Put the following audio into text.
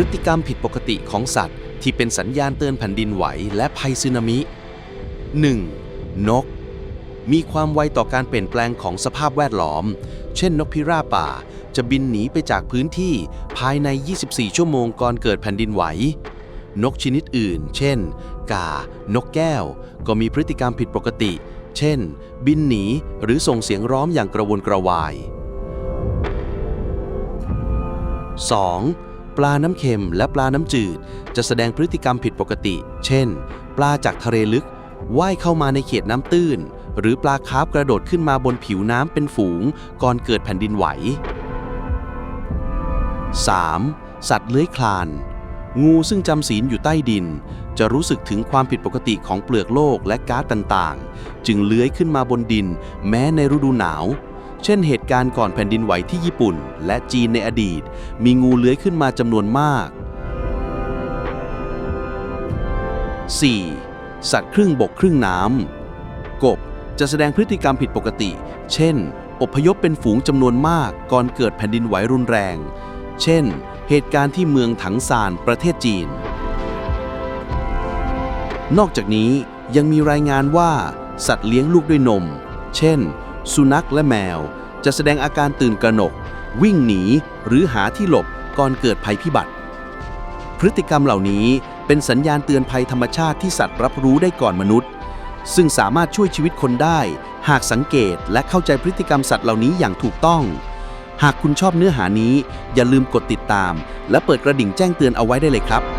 พฤติกรรมผิดปกติของสัตว์ ที่เป็นสัญญาณเตือนแผ่นดินไหวและภัยสึนามิ 1. นก มีความไวต่อการเปลี่ยนแปลงของสภาพแวดล้อม เช่นนกพิราบป่า จะบินหนีไปจากพื้นที่ภายใน 24 ชั่วโมงก่อนเกิดแผ่นดินไหว นกชนิดอื่น เช่น กา นกแก้ว ก็มีพฤติกรรมผิดปกติ เช่น บินหนีหรือส่งเสียงร้องอย่างกระวนกระวาย 2. ปลาน้ำเค็มและปลาน้ำจืด จะแสดงพฤติกรรมผิดปกติ เช่น ปลาจากทะเลลึกว่ายเข้ามาในเขตน้ำตื้น หรือปลาคาร์ฟกระโดดขึ้นมาบนผิวน้ำเป็นฝูง ก่อนเกิดแผ่นดินไหว 3. สัตว์เลื้อยคลาน งูซึ่งจำศีลอยู่ใต้ดิน จะรู้สึกถึงความผิดปกติของเปลือกโลกและก๊าซต่างๆ จึงเลื้อยขึ้นมาบนดิน แม้ในฤดูหนาว เช่นเหตุการณ์ก่อนแผ่นดินไหวที่ญี่ปุ่น และจีนในอดีต มีงูเลื้อยขึ้นมาจำนวนมาก 4. สัตว์ครึ่งบกครึ่งน้ำกบจะแสดงพฤติกรรมผิดปกติ เช่น อพยพเป็นฝูงจำนวนมากก่อนเกิดแผ่นดินไหวรุนแรง เช่น เหตุการณ์ที่เมืองถังซานประเทศจีน นอกจากนี้ยังมีรายงานว่า สัตว์เลี้ยงลูกด้วยนม เช่น สุนัขและแมว จะแสดงอาการตื่นกระหนก วิ่งหนี หรือหาที่หลบก่อนเกิดภัยพิบัติ พฤติกรรมเหล่านี้เป็นสัญญาณเตือนภัยธรรมชาติที่สัตว์รับรู้ได้ก่อนมนุษย์ ซึ่งสามารถช่วยชีวิตคนได้ หากสังเกตและเข้าใจพฤติกรรมสัตว์เหล่านี้อย่างถูกต้อง หากคุณชอบเนื้อหานี้ อย่าลืมกดติดตาม และเปิดกระดิ่งแจ้งเตือนเอาไว้ได้เลยครับ